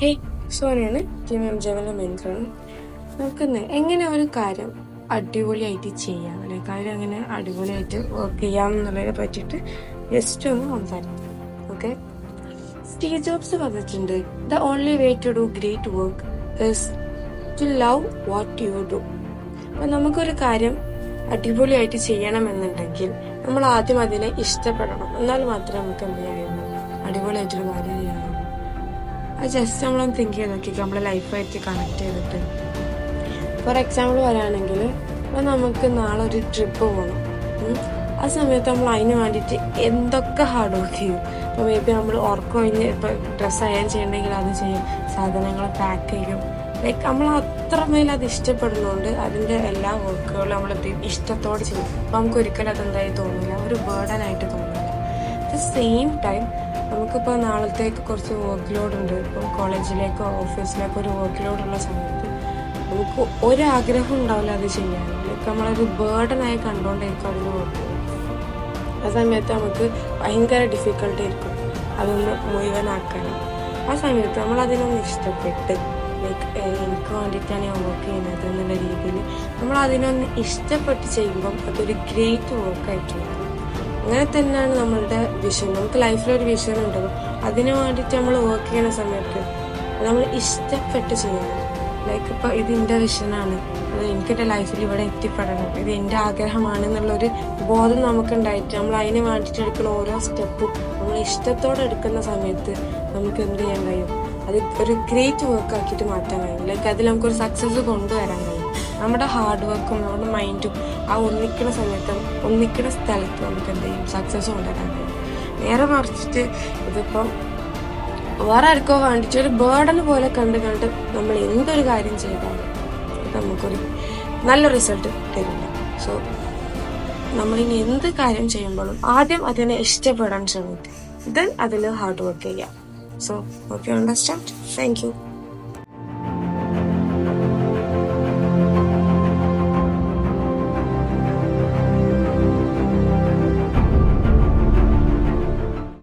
ഹേ സോനാണ് team M ജവല മെൻസാണ് നമുക്കിന്ന് എങ്ങനെ ഒരു കാര്യം അടിപൊളിയായിട്ട് ചെയ്യാം? അല്ലെ കാര്യം എങ്ങനെ അടിപൊളിയായിട്ട് വർക്ക് ചെയ്യാം എന്നുള്ളതിനെ പറ്റിയിട്ട് ജസ്റ്റ് ഒന്ന് സംസാരിക്കാം. ഓക്കെ സ്റ്റീവ് ജോബ്സ് പറഞ്ഞിട്ടുണ്ട് the only way to do great work is to love what you do അപ്പൊ നമുക്കൊരു കാര്യം അടിപൊളിയായിട്ട് ചെയ്യണമെന്നുണ്ടെങ്കിൽ നമ്മൾ ആദ്യം അതിനെ ഇഷ്ടപ്പെടണം. എന്നാൽ മാത്രമേ നമുക്ക് എന്ത് ചെയ്യാൻ അടിപൊളിയായിട്ടൊരു കാര്യം ചെയ്യാനുള്ളൂ അത് ജസ്റ്റ് നമ്മളൊന്ന് തിങ്ക് ചെയ്ത് നോക്കിയിട്ട് നമ്മുടെ ലൈഫായിട്ട് കണക്ട് ചെയ്തിട്ട്. ഫോർ എക്സാമ്പിൾ പറയുകയാണെങ്കിൽ ഇപ്പം നമുക്ക് നാളെ ഒരു ട്രിപ്പ് പോകണം. ആ സമയത്ത് നമ്മൾ അതിന് വേണ്ടിയിട്ട് എന്തൊക്കെ ഹാർഡ് വർക്ക് ചെയ്യും. ഇപ്പോൾ മേ ബി നമ്മൾ ഉറക്കം കഴിഞ്ഞ് ഇപ്പോൾ ഡ്രസ്സ് അയൺ ചെയ്യണമെങ്കിൽ അത് ചെയ്യും. സാധനങ്ങൾ പാക്ക് ചെയ്യും. ലൈക്ക് നമ്മൾ അത്രമേൽ അത് ഇഷ്ടപ്പെടുന്നതുകൊണ്ട് അതിന്റെ എല്ലാ വർക്കുകളും നമ്മൾ ഇഷ്ടത്തോടെ ചെയ്യും. അപ്പം നമുക്ക് ഒരിക്കലും അതെന്തായി തോന്നില്ല. ഒരു ബേർഡനായിട്ട് തോന്നില്ല. അറ്റ് ദ സെയിം ടൈം നമുക്കിപ്പോൾ നാളത്തേക്ക് കുറച്ച് വർക്ക് ലോഡ് ഉണ്ട്. ഇപ്പം കോളേജിലേക്കോ ഓഫീസിലേക്കോ ഒരു വർക്ക് ലോഡ് ഉള്ള സമയത്ത് നമുക്ക് ഒരാഗ്രഹം ഉണ്ടാവില്ല അത് ചെയ്യാൻ. ലൈക്ക് നമ്മളൊരു ബേർഡനായി കണ്ടുകൊണ്ടായിരിക്കും അതിന് വർക്ക് ആ സമയത്ത് നമുക്ക് ഭയങ്കര ഡിഫിക്കൽട്ടി ആയിരിക്കും. അതൊന്ന് മുഴുവനാക്കാൻ ആ സമയത്ത് നമ്മൾ അതിനൊന്ന് ഇഷ്ടപ്പെട്ട് ലൈക്ക് എനിക്ക് വേണ്ടിയിട്ടാണ് ഞാൻ വർക്ക് ചെയ്യുന്നത് എന്നുള്ള രീതിയിൽ നമ്മൾ അതിനൊന്ന് ഇഷ്ടപ്പെട്ട് ചെയ്യുമ്പം അതൊരു ഗ്രേറ്റ് വർക്കായിട്ട് മാറും അങ്ങനെ തന്നെയാണ് നമ്മളുടെ വിഷൻ നമുക്ക് ലൈഫിൽ ഒരു വിഷൻ ഉണ്ടാകും അതിനു വേണ്ടിയിട്ട് നമ്മൾ വർക്ക് ചെയ്യുന്ന സമയത്ത് നമ്മൾ ഇഷ്ടപ്പെട്ട് ചെയ്യണം. ലൈക്ക് ഇപ്പോൾ ഇത് എന്റെ വിഷനാണ് അത് എനിക്കെന്റെ ലൈഫിൽ ഇവിടെ എത്തിപ്പെടണം. ഇത് എന്റെ ആഗ്രഹമാണ് എന്നുള്ളൊരു ബോധം നമുക്കുണ്ടായിട്ട് നമ്മൾ അതിന് വേണ്ടിയിട്ട് എടുക്കുന്ന ഓരോ സ്റ്റെപ്പും നമ്മൾ ഇഷ്ടത്തോടെ എടുക്കുന്ന സമയത്ത് നമുക്ക് എന്ത് ചെയ്യാൻ കഴിയും? അത് ഒരു ഗ്രേറ്റ് വർക്ക് ആക്കിയിട്ട് മാറ്റാൻ കഴിയും. ലൈക്ക് അതിൽ നമുക്കൊരു സക്സസ് കൊണ്ടുവരാൻ കഴിയും. നമ്മുടെ ഹാർഡ് വർക്കും നമ്മുടെ മൈൻഡും ആ ഒന്നിക്കുന്ന സമയത്ത് ഒന്നിക്കുന്ന സ്ഥലത്ത് നമുക്ക് എന്ത് ചെയ്യും? സക്സസ് കൊണ്ടുവരാൻ കഴിയും. നേരെ മറിച്ചിട്ട് ഇതിപ്പം വേറെ ആർക്കോ വേണ്ടിയിട്ട് ഒരു ബേർഡൻ പോലെ കണ്ട് കണ്ട് നമ്മൾ എന്തൊരു കാര്യം ചെയ്താലും നമുക്കൊരു നല്ല റിസൾട്ട് തരില്ല. സോ നമ്മളിനി എന്ത് കാര്യം ചെയ്യുമ്പോഴും ആദ്യം അതിനെ ഇഷ്ടപ്പെടാൻ ശ്രമിക്കും ദെൻ അതിൽ ഹാർഡ് വർക്ക് ചെയ്യാം. So okay understand thank you